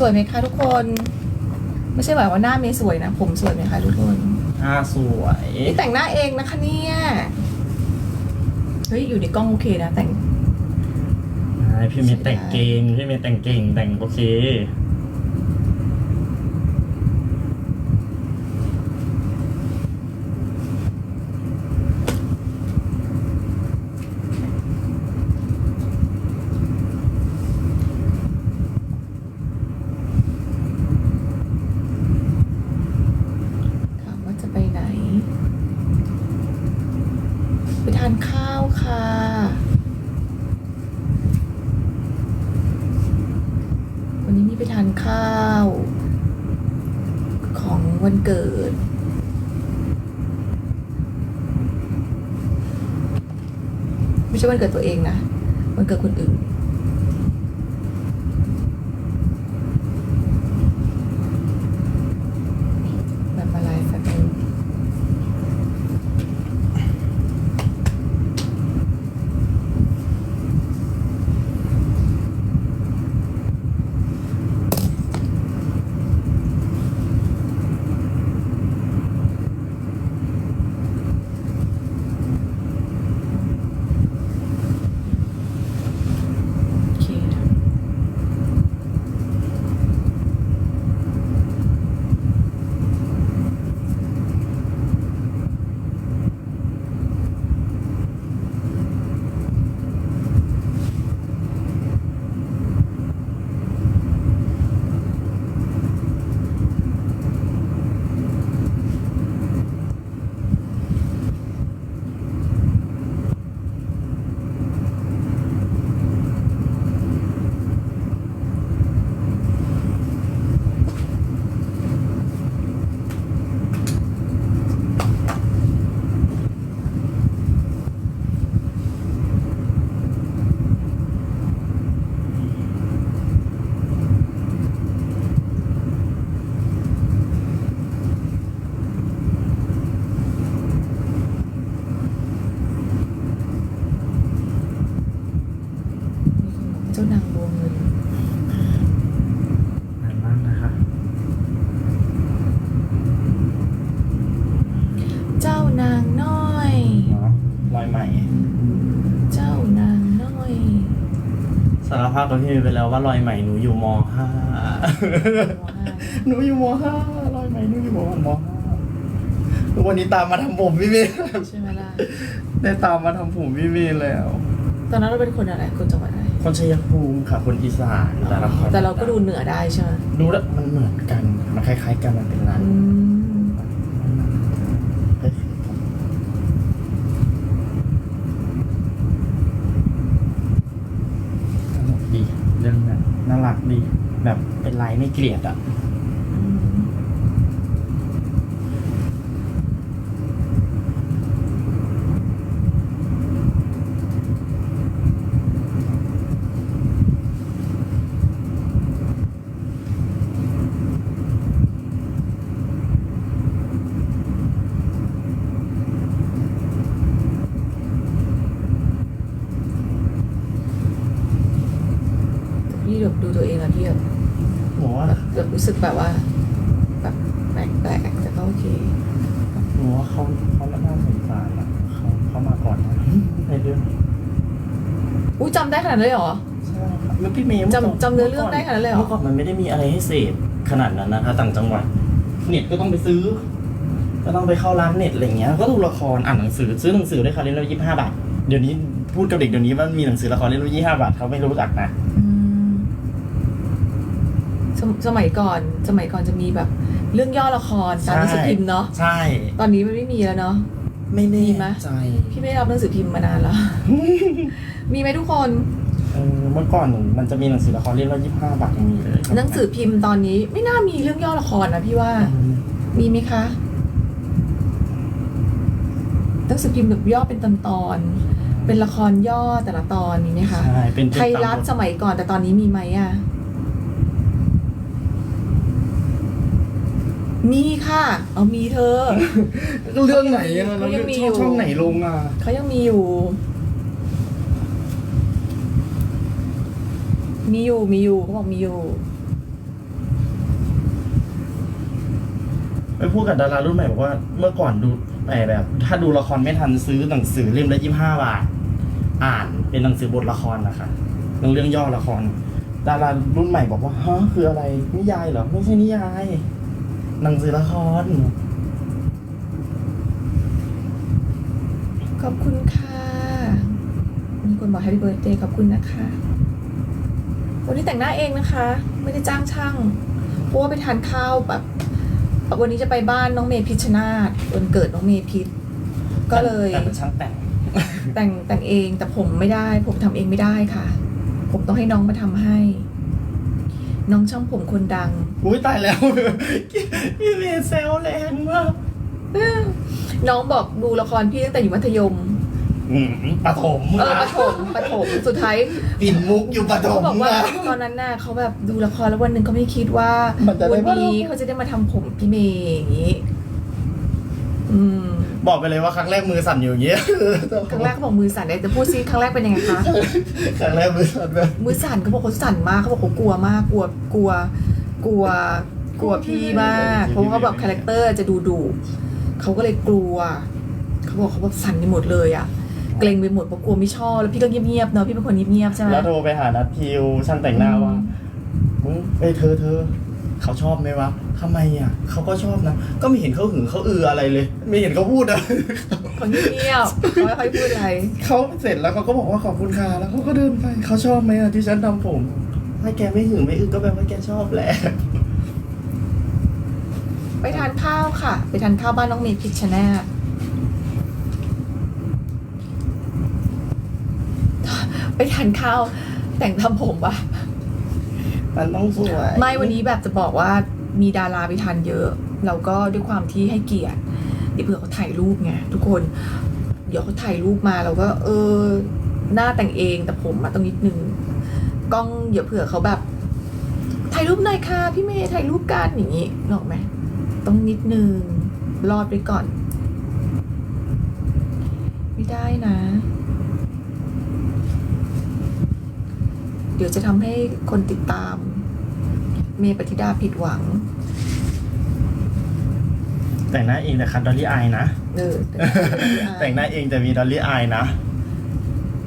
สวยไหมคะทุกคน ไม่ใช่แบบว่าหน้าเมย์สวยนะ ผมสวยไหมคะทุกคนอ่าสวยนี่แต่งหน้าเองนะคะเนี่ยเฮ้ยอยู่ในกล้องโอเคนะแต่ง ใช่พี่เมย์แต่งเก่งพี่เมย์แต่งเก่งแต่งโอเค ถามว่าจะไปไหน ไปทานข้าว ค่ะ วันนี้มีไปทานข้าว ของวันเกิดไม่ใช่วันเกิดตัวเองนะ วันเกิดคนอื่น ภาพกับพี่เมย์ไปแล้วว่ารอยใหม่หนูอยู่มห้าหนูอยู่มห้ารอยใหม่หนูอยู่มมห้าทุกวันนี้ตามมาทำผมพี่เมย์ใช่ไหมล่ะได้ตามมาทำผมพี่เมย์แล้ว ตอนนั้นเราเป็นคนอะไรคนจังหวัดอะไรคนชัยภูมิค่ะ คนอีสานแต่ละคนแต่เราก็ดูเหนือได้ใช่ไหม ดูแล้วมันเหมือนกัน มันคล้ายๆกันมันเป็นร้าน อืม คล้ายๆกันสนุกดีเรื่องนั้นน่ารักดี แบบเป็นลายไม่เกลียดอะอืมพี่แบบดูตัวเองอะพี่แบบหนูว่าแบบ รู้สึกแบบว่า แบบแปลกๆแต่ก็โอเคหนูว่าเขาเขาน่าสงสารอะเขาเขามาก่อนนะในเรื่องอุ้ยจำได้ขนาดนั้นเลยเหรอ ใช่ครับแล้วพี่เมย์จำจำเนื้อเรื่องได้ขนาดนั้นเลยเหรอ เมื่อก่อนมันไม่ได้มีอะไรให้เสพขนาดนั้นนะคะต่างจังหวัด เน็ตก็ต้องไปซื้อ ก็ต้องไปเข้าร้านเน็ตอะไรเงี้ย ก็ดูละครอ่านหนังสือซื้อหนังสือได้ค่ะเล่มละยี่สิบห้าบาท เดี๋ยวนี้พูดกับเด็กเดี๋ยวนี้ว่ามีหนังสือละครเล่มละยี่สิบห้าบาทเขาไม่รู้จักนะ อืม สมสมัยก่อนสมัยก่อนจะมีแบบเรื่องย่อละครตามหนังสือพิมพ์เนาะใช่ ตอนนี้มันไม่มีแล้วเนาะไม่แน่มีไหมใจพี่ไม่ได้รับหนังสือพิมพ์มานานแล้ว มีไหมทุกคนเออเมื่อก่อนหนูมันจะมีหนังสือละครเล่มละยี่สิบห้าบาทยังมีเลยหนังสือพิมพ์ตอนนี้ไม่น่ามีเรื่องย่อละครนะพี่ว่าอืมมีไหมคะหนังสือพิมพ์แบบย่อเป็นตอนตอนๆเป็นละครย่อแต่ละตอนมีไหมคะใช่เป็นไทยรัฐสมัยก่อนแต่ตอนนี้มีไหมอะ มีค่ะ เอามีเธอ เรื่องไหนอะเราองยู่ ช่องไหนลงอะเขายังมีอยู่ มีอยู่มีอยู่เขาบอกมีอยู่ ไปพูดกับดารารุ่นใหม่บอกว่าเมื่อก่อนดูแต่แบบ ถ้าดูละครไม่ทันซื้อหนังสือเล่มละยี่สิบห้าบาท อ่านเป็นหนังสือบทละครนะคะเรื่องเรื่องย่อละคร ดารารุ่นใหม่บอกว่าฮะคืออะไรนิยายเหรอไม่ใช่นิยาย หนังสือละคร ขอบคุณค่ะ มีคนบอก Happy Birthday ขอบคุณนะคะ วันนี้แต่งหน้าเองนะคะ ไม่ได้จ้างช่าง เพราะว่าไปทานข้าวแบบ วันนี้จะไปบ้านน้องเมย์พิชชนาธวันเกิดน้องเมย์พิชก็เลยแต่เป็นช่างแต่ง แต่งแต่งเองแต่ผมไม่ได้ ผมทำเองไม่ได้ค่ะ ผมต้องให้น้องมาทำให้ น้องช่างผมคนดัง อุ้ยตายแล้วพี่เมย์เซลแรงมากน้องบอกดูละครพี่ตั้งแต่อยู่มัธยมอืมปฐมเออปฐมปฐมสุดท้ายปิ่นมุกอยู่ปฐเขามบอกว่านะตอนนั้นน่ะเขาแบบดูละครแล้ววันหนึ่งเขาไม่คิดว่ามันจะได้วันนี้มาเขาจะได้มาทำผมพี่เมย์อย่างนี้ อืมบอกไปเลยว่าครั้งแรกมือสั่นอยู่อย่างเงี้ยครั้งแรกเขาบอกมือสั่นเลยจะพูดซิครั้งแรกเป็นยังไงคะ ครั้งแรกมือสั่นแบบ มือสั่นเขาบอกเขาสั่นมากเขาบอกเขากลัวมากกลัวกลัว กลัว กลัวพี่มากเพราะว่าเขาแบบคาแรคเตอร์จะดูดุเขาก็เลยกลัวเขาบอกเขาแบบสั่นไปหมดเลยอะเกรงไปหมดเพราะกลัวไม่ชอบแล้วพี่ก็เงียบๆเนาะพี่เป็นคนเงียบๆใช่ไหมแล้วโทรไปหานัดทิวช่างแต่งหน้าว่าอืมมึงเอ้ยเธอเธอ เขาชอบไหมวะทำไมอะเขาก็ชอบนะ ก็ไม่เห็นเขาหึงเขาอืออะไรเลย ไม่เห็นเขาพูดอะคนเงียบๆเขาไม่ค่อยพูดอะไรเขาเสร็จแล้วเขาก็บอกว่าขอบคุณค่ะแล้วเขาก็เดินไปเขาชอบไหมอะที่ฉันทำผมให้แกไม่หึงไม่อึก็แปลว่าแกชอบแหละไปทานข้าวค่ะ ไปทานข้าวบ้านน้องเมย์พิชชนาธไปทานข้าวแต่งทำผมปะ มันต้องสวย ไม่วันนี้แบบจะบอกว่ามีดาราไปทานเยอะ เราก็ด้วยความที่ให้เกียรติเดี๋ยวเผื่อเขาถ่ายรูปไงทุกคน เดี๋ยวเขาถ่ายรูปมาเราก็ เออ หน้าแต่งเองแต่ผมมาต้องนิดนึงกล้องเดี๋ยวเผื่อเขาแบบ ถ่ายรูปหน่อยค่ะพี่เมย์ถ่ายรูปกันอย่างนี้นึกออกไหมต้องนิดนึงรอดไปก่อน ไม่ได้นะ ดี๋ยวจะทำให้คนติดตาม เมย์ปฏิดาผิดหวัง แต่งหน้าเองแต่คัดดอลลี่อายนะ เออแต่งหน้าเองแต่มีดอลลี่อายนะ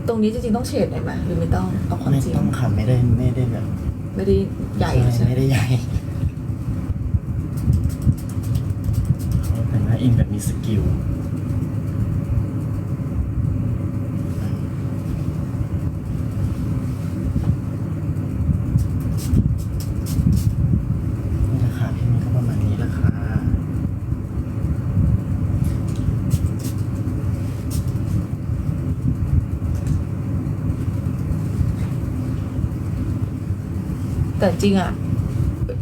ตรงนี้จริงๆต้องเฉดหน่อยไหมหรือไม่ต้องเอาความไม่จริงต้องค่ะไม่ได้ไม่ได้แบบไม่ได้ใหญ่ใช่ไหมไม่ได้ใหญ่เขาแต่งหน้าเองแบบมีสกิล นี่ราคาพี่มีก็ประมาณนี้ราคา แต่จริงอะ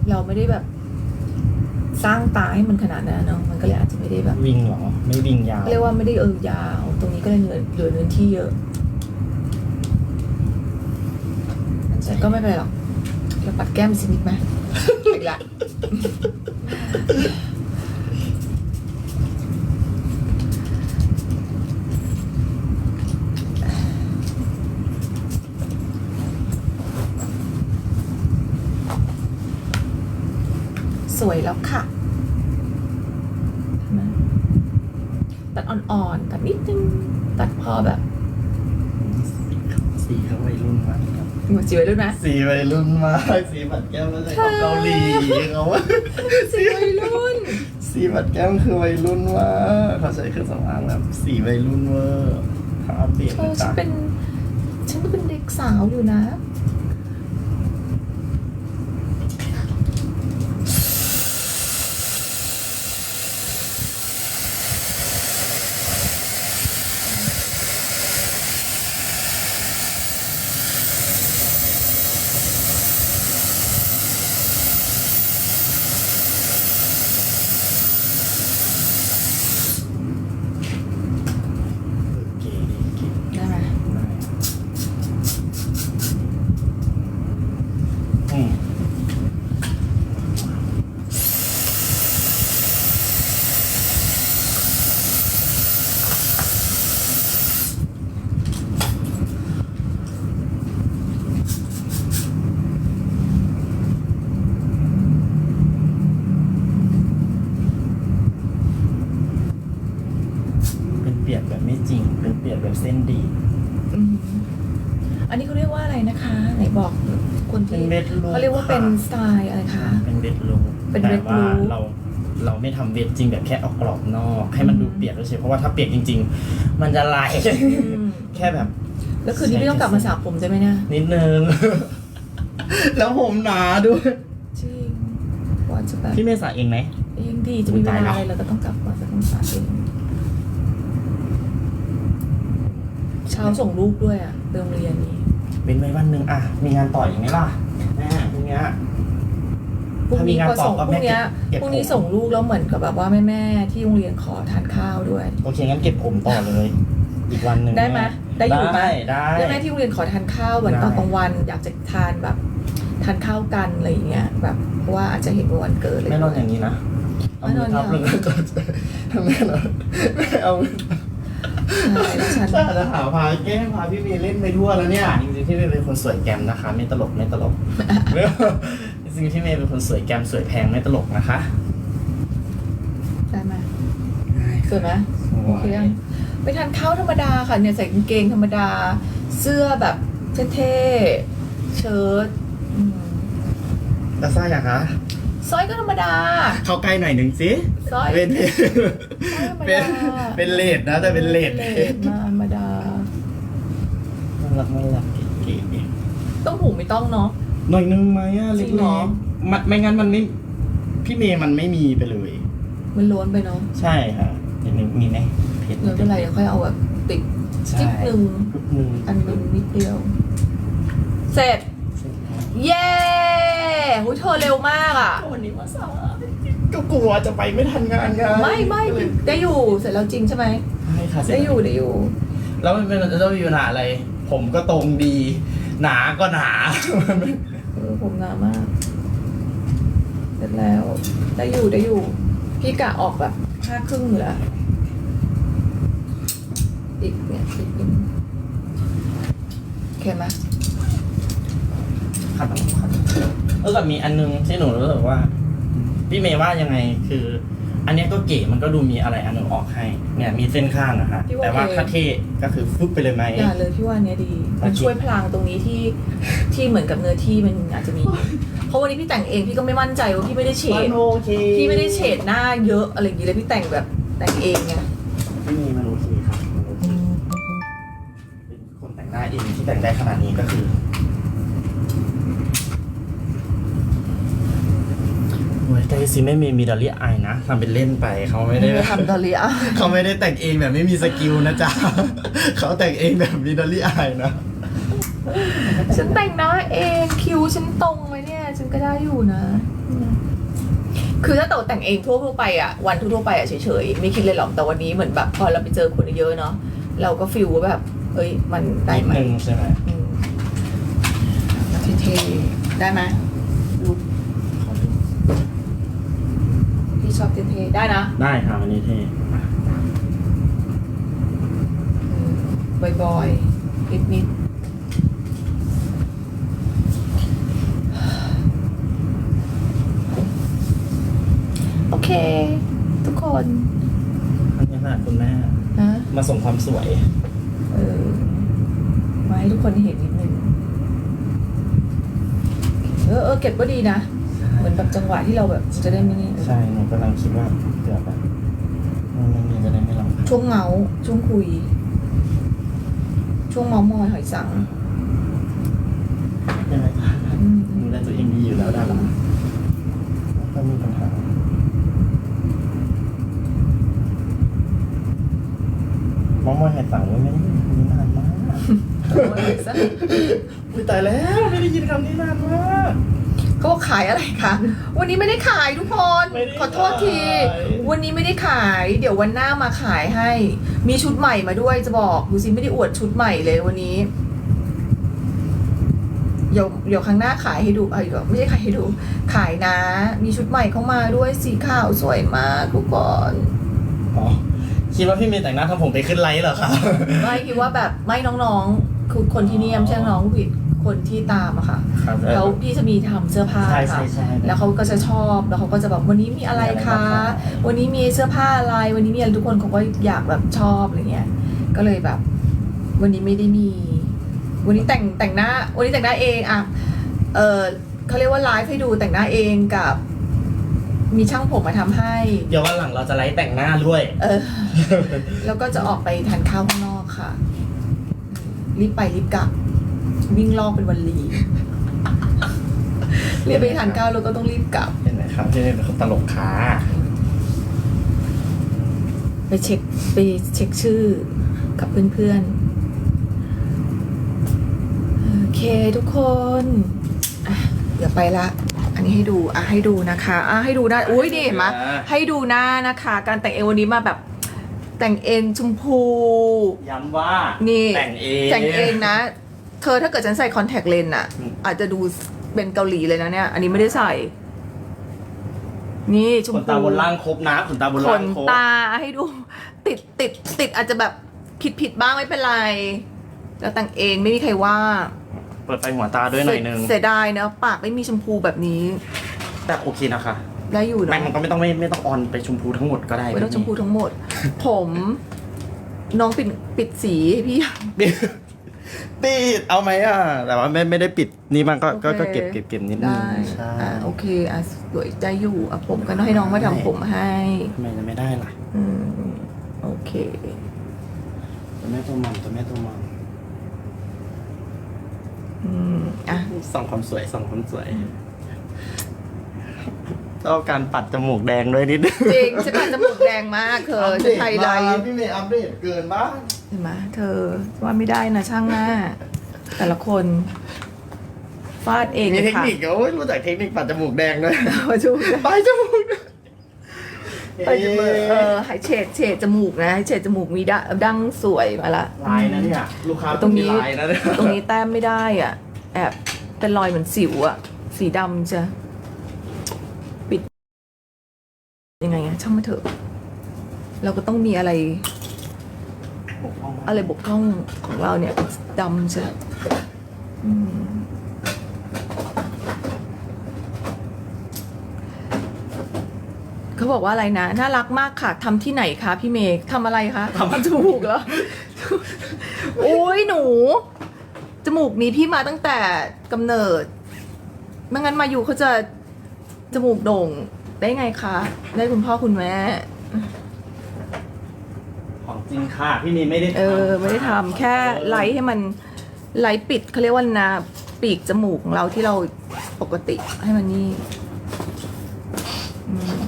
เราไม่ได้แบบสร้างตาให้มันขนาดนั้นเนาะมันก็เลยอาจจะไม่ได้แบบ วิ่งเหรอ ไม่วิ่งยาวเรียกว่าไม่ได้เออยาว ตรงนี้ก็เลยเหลือเหลือเนื้อที่เยอะแต่ก็ไม่เป็นไรหรอกเราปัดแก้มสินิดไหมอีกละ สวยแล้วค่ะเห็นไหมตัดอ่อนๆตัดนิดนึงตัดพอแบบสีเขาวัยรุ่นมากครับหมดจีไว้ด้วยไหมสีวัยรุ่นมากสีบัดแก้มมาจากของเกาหลีเขาว่าสีวัยรุ่น สีบัดแก้มคือวัยรุ่นมากเขาใช้เครื่องสำอางแบบสีวัยรุ่นเวอร์เขาอัปเดตเอนะอฉัจ๊ะนเป็นฉันก็เป็นเด็กสาวอยู่นะ เก๋ดีเก๋ ได้ไหม ได้ เส้นดี อืมอันนี้เขาเรียกว่าอะไรนะคะ ไหนบอกคน เป็ ที่ นเบ็ดลู เขาเรียกว่าเป็นสไตล์อะไรคะ เป็นเบ็ดลูเป็นแต่เบ็ดว่าลูเราเราไม่ทำเบ็ดจริงแบบแค่เออกกรอบนอก ให้มันดูอืมเปียกเฉยๆเพราะว่าถ้าเปียกจริง ๆ มันจะลายอืมแค่แบบ แล้วคืนนี้ไม่ต้องกลับมาสระผมใช่ไหมเนี่ยนิดนึง แล้วผมหนาด้วย จริงว่าจะแบบพี่เมษาเองไหมเองดีจะมีเวลาตายแล้วอะไรเราก็ต้องกลับมาจะต้องสระเองเช้าส่งลูกด้วยอะเติมเรียนนี้ เป็นไว้วันหนึ่งอะ มีงานต่ออีกไหมล่ะแม่พรุ่ง เนี้ย พรุ่งถ้ามีนี้งานพอส่งต่อก็พรุ่งเนี้ยเก็บพรุ่งนี้ผม ส่งลูกแล้วเหมือนกับแบบว่าแม่แม่ๆที่โรงเรียนขอทานข้าวด้วย โอเคงั้นเก็บผมต่อเลย อีกวันหนึ่งได้ไหมได้อยู่ไหม ได้ได้แม่แม่ๆที่โรงเรียนขอทานข้าวเหมือนตอนได้ กลางวันอยากจะทานแบบทานข้าวกันอะไรอย่างเงี้ยแบบเพราะว่าอาจจะเห็นว่าวันเกิดเลยไม่นอนอย่างนี้นะเอามือทับลงก็ทำไมเหรอไม่เอา ใช่แล้วฉันถ้าจะหาพาแกล้งพาพี่เมย์เล่นไปทั่วแล้วเนี่ยจริงๆพี่เมย์เป็นคนสวยแกมนะคะ ไม่ตลกไม่ตลกจริงๆพี่เมย์เป็นคนสวยแกมสวยแพงไม่ตลกนะคะได้ไหมสวยไหมโอเคยังไปทานข้าวธรรมดาค่ะเนี่ยใส่กางเกงธรรมดา เสื้อแบบเท่ๆเชิ้ตอืมแล้วซ่าอยากคะ สร้อยก็ธรรมดา เข้าใกล้หน่อยหนึ่งสิสร้อยเป็นธรรมเป็นดาเป็นเลดนะแต่เป็นเลดเลดมาธรรมดาน่ารักน่ารักเก๋ต้องหูไม่ต้องเนาะๆหน่อยนึงไหมอะจเล็ริงเหรอกๆมันไม่งั้นมันไม่พี่เมย์มันไม่มีไปเลย มันล้วนไปเนาะใช่ค่ะเดี๋ยวนึงมีไหมเพชรแล้วเป็นไรเดี๋ยวค่อยเอาแบบติดใช่จิ๊บหนึ่งจิ๊บหนึ่งอันหนึงนิดเดียว เสร็จ เย้ หูยเธอเร็วมากอะ วันนี้มาสายก็กลัวจะไปไม่ทันงานไงไม่ไม่ได้อยู่เสร็จแล้วจริงใช่ไหมใช่ค่ะเสร็จได้อยู่ได้อยู่ แล้วมันเป็นแล้วมีปัญหาอะไร ผมก็ตรงดี หนาก็หนา เออผมหนามาก เสร็จแล้ว ได้อยู่ได้อยู่ พี่กะออกแบบห้าครึ่งอยู่แล้วอีกเนี่ยอีกนิดโอเคไหมครับค รับแล้วก็มีอันนึงที่หนูรู้สึกว่า พี่เมย์ว่ายังไงคือ อันเนี้ยก็เก๋มันก็ดูมีอะไรอันหนึงออกให้ เนี่ยมีเส้นข้างอะฮะแต่ว่าถ้าเท่ก็คือฟึบไปเลยไหม อย่าเลยพี่ว่าอันเนี้ยดี มันช่วยพลางตรงนี้ที่ที่เหมือนกับเนื้อที่มันอาจจะมี เพราะวันนี้พี่แต่งเองพี่ก็ไม่มั่นใจว่าพี่ไม่ได้เฉดมันโอเคพี่ไม่ได้เฉดหน้าเยอะอะไรอย่างงี้เลยพี่แต่งแบบแต่งเองไงพี่เมย์มันโอเคครับมันโอเคเป็นคนแต่งหน้าเองที่แต่งได้ขนาดนี้ก็คือโอ้ย แต่ซิไม่มีมีดอลลี่อายนะทำเป็นเล่นไปเขาไม่ได้ไม่ทำดอลลี่อะเขาไม่ได้แต่งเองแบบไม่มีสกิลนะจ๊ะเขาแต่งเองแบบมีดอลลี่อายนะฉันแต่งหน้าเองคิ้วฉันตรงไหมเนี่ย ฉันก็ได้อยู่นะ คือถ้าเต๋อแต่งเองทั่วทั่วๆไปอะวันทั่วๆไปอะเฉยๆไม่คิดเลยหรอกแต่วันนี้เหมือนแบบพอเราไปเจอคนเยอะเนาะเราก็ฟิลว่าแบบเอ้ยมันได้นิดไหมนึงใช่ไหมอืมเท่ๆได้ไหมลุก พี่ชอบเท่ๆได้นะได้ค่ะวันนี้เท่บ่อยๆนิดนิดโอเค ทุกคนอันนี้ค่ะคุณแม่นะมาส่งความสวย เออ มาให้ทุกคนเห็นนิดนึง เออเออเก็บก็ดีนะ เหมือนแบบจังหวะที่เราแบบจะได้ไม่นี่ใช่หนูกำลังคิดว่าเผื่อแบบมันไม่มีจะได้ไม่ลำคาญช่วงเมาส์ช่วงคุย ช่วงเมาส์มอยหอยสังใช่ไหมคะอืมดูแลตัวเองดีอยู่แล้วดาราก็มีปัญหาน้องมอยให้สั่งไว้ไม่ได้ยินคำนี้นานมากโอ้ยซะ อุ้ยตายแล้วไม่ได้ยินคำนี้นานมากเขาบอ กขายอะไรคะวันนี้ไม่ได้ขายทุกคนไม่ได้ขอโทษที ขาย วันนี้ไม่ได้ขาย เดี๋ยววันหน้ามาขายให้ มีชุดใหม่มาด้วยจะบอกดูสิไม่ได้อวดชุดใหม่เลยวันนี้ เดี๋ยวเดี๋ยวครั้งหน้าขายให้ดูเอ้ยเดี๋ยวไม่ใช่ขายให้ดู ขายนะ มีชุดใหม่เข้ามาด้วยสีขาวสวยมากทุกคนอ๋อคิดว่าพี่เมย์แต่งหน้าทำผมไปขึ้นไลฟ์เหรอคะไม่คิดว่าแบบไม่น้องๆคือคนที่เนี่ยไม่ใช่น้องผิด คนที่ตามอะค่ะครับแล้วพี่จะมีทำเสื้อผ้าใช่ค่ะใช่ใช่แล้วเขาก็จะชอบแล้วเขาก็จะแบบวันนี้มีอะไรคะ วันนี้มีเสื้อผ้าอะไร วันนี้มีอะไรทุกคนเขาก็อยากแบบชอบอะไรเงี้ย ก็เลยแบบ วันนี้ไม่ได้มี วันนี้แต่งแต่งหน้า วันนี้แต่งหน้าเองอะเออเขาเรียกว่าไลฟ์ให้ดูแต่งหน้าเองกับ มีช่างผมมาทำให้ เดี๋ยววันหลังเราจะไลฟ์แต่งหน้าด้วย เออ แล้วก็จะออกไปทานข้าวข้างนอกค่ะ รีบไปรีบกลับ วิ่งลอกเป็นวันลีรีบไปทานข้าวแล้วก็ต้องรีบกลับเห็นไหมครับที่นี่เป็นคนตลกขาไปเช็คไปเช็คชื่อกับเพื่อนๆโอเคทุกคนอะเดี๋ยวไปละ อันนี้ให้ดูอะให้ดูนะคะอะให้ดูหน้าอุ้ยนี่เห็นไหมให้ดูหน้านะคะ การแต่งเอววันนี้มาแบบแต่งเอ็นชมพูย้ำว่านี่แต่งเองแต่งเองนะ เธอถ้าเกิดฉันใส่คอนแทคเลนส์อะอืมอาจจะดูเป็นเกาหลีเลยนะเนี่ย อันนี้ไม่ได้ใส่ นี่ชมขพูนตาบนล่างครบนะขนตาบนขล่างนครบตาให้ดู ติดติดติดอาจจะแบบผิดผิดบ้างไม่เป็นไรแล้วแต่งเองไม่มีใครว่า เปิดไฟหัวตาด้วยหน่อยนึงเสียดายเนอะปากไม่มีชมพูแบบนี้ แต่โอเคนะคะได้อยู่ไม่เนาะมันก็ไม่ต้องไม่ไม่ต้องออนไปชมพูทั้งหมดก็ได้ไม่ต้องชมพูทั้งหมด ผม น้องปิดปิดสีให้พี่ปิ ดปิดเอาไหมอะ แต่ว่าไม่ไม่ได้ปิดนี่มันก็ก็โอเคก็เก็บเก็บเก็บนิดนึงได้ใช่อะโอเคอะสวยใจอยู่อะผมก็ต้องให้น้องมาทำผมให้ทำไมจะไม่ได้ล่ะอืมโอเค ตัวแม่ตัวมัมตัวแม่ตัวมัมอืมอะส่องความสวยส่องความสวยต้องการปัดจมูกแดงด้วยนิดนึงจริงฉันอาจจะจมูกแดงมากเธอจะไฮไลท์พี่เมย์อัปเดตเกินบ้างเห็นไหมเธอว่าไม่ได้นะช่างหน้า แต่ละคนฟาดเองมีเลยเทคค่ะนิคโอ้ยรู้จักเทคนิคปัดจมูกแดงด้วยมาดูปลายจมูกด้วยไปจมูกเออให้เฉดเฉดจมูกนะให้เฉดจมูกมีดั้งดั้งสวยมาละ ลายนะเนี่ยลูกค้าตรงนี้ มีลายนะเนี่ยตรงนี้แต้มไม่ได้อะ แอบเป็นรอยเหมือนสิวอะ สีดำจะ ปิด ยังไงอะช่างมาเถอะ เราก็ต้องมีอะไร อะไรบกพร่องของเราเนี่ยดำจะอืมเขาบอกว่าอะไรนะ น่ารักมากค่ะทำที่ไหนคะพี่เมย์ทำอะไรคะทำจมูกเหรอโอ้ยหนู จมูกนี้พี่มาตั้งแต่กำเนิดไม่งั้นมาอยู่เขาจะจมูกโด่งได้ไงคะ ได้คุณพ่อคุณแม่ของ จริงค่ะ พี่นีไม่ได้ทำเออไม่ได้ทำแค่ไลท์ให้มันไลท์ปิดเขาเรียกว่านาปีกจมูกของเราที่เราปกติให้มันนี่อืม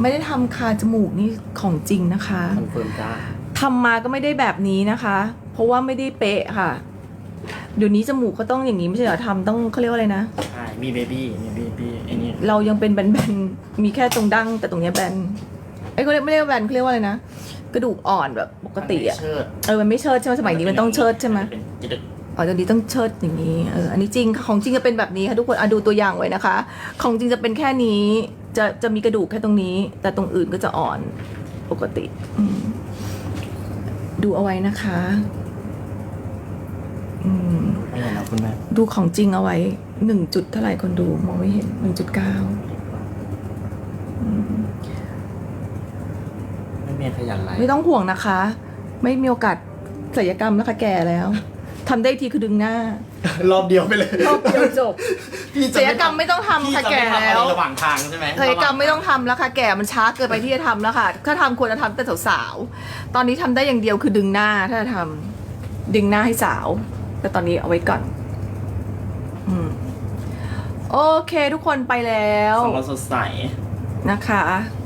ไม่ได้ทำคาจมูกนี่ของจริงนะคะ คอนเฟิร์มจ้าทำมาก็ไม่ได้แบบนี้นะคะ เพราะว่าไม่ได้เป๊ะค่ะ เดี๋ยวนี้จมูกก็ต้องอย่างนี้ไม่ใช่เหรอทำต้องเขาเรียกว่าอะไรนะ ใช่มีเบบี้มีเบบี้ไอ้นี่เรายังเป็นแบนๆ มีแค่ตรงดั้งแต่ตรงเนี้ยแบนไอ้ยเขาเรียกไม่เรียกว่าแบนเขาเรียกว่าอะไรนะ กระดูกอ่อนแบบปกติอะเชิดเออ มันไม่เชิดใช่ไหมสมัยนี้มันต้องเชิดใช่ไหมเป็นจิตอ๋อตอนนี้ต้องเชิดอย่างนี้ เออ อันนี้จริง ของจริงจะเป็นแบบนี้ค่ะทุกคนอะดูตัวอย่างไว้นะคะ ของจริงจะเป็นแค่นี้ จะจะมีกระดูกแค่ตรงนี้ แต่ตรงอื่นก็จะอ่อนปกติอืมดูเอาไว้นะคะอืมไม่เห็นแล้วคุณแม่ ดูของจริงเอาไว้หนึ่งจุดเท่าไหร่คนดูมองไม่เห็นหนึ่งจุดเก้าไม่ เมย์ขยันไลฟ์ไม่ต้องห่วงนะคะ ไม่มีโอกาสศัลยกรรมแล้วค่ะแก่แล้วทำได้ทีคือดึงหน้า รอบเดียวไปเลยรอบเดียวจบพี่จะศัลยกรรมไม่ต้องทำพี่ค่ะจะแก่ไม่ทำอะไรแล้วระหว่างทางใช่ไหมศัลยกรรมไม่ต้องทำแล้วค่ะแก่มันช้าเกินไปที่จะทำแล้วค่ะ ถ้าทำควรจะทำแต่สาวๆตอนนี้ทำได้อย่างเดียวคือดึงหน้าถ้าจะทำดึงหน้าให้สาว แต่ตอนนี้เอาไว้ก่อน อืม โอเคทุกคนไปแล้ว สองวันสดใสนะคะอืม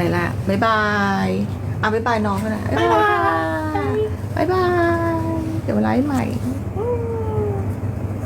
ไปละบ๊ายบายอะบ๊ายบายน้องก็นะบ๊ายบายบ๊ายบายเดี๋ยวไลฟ์ใหม่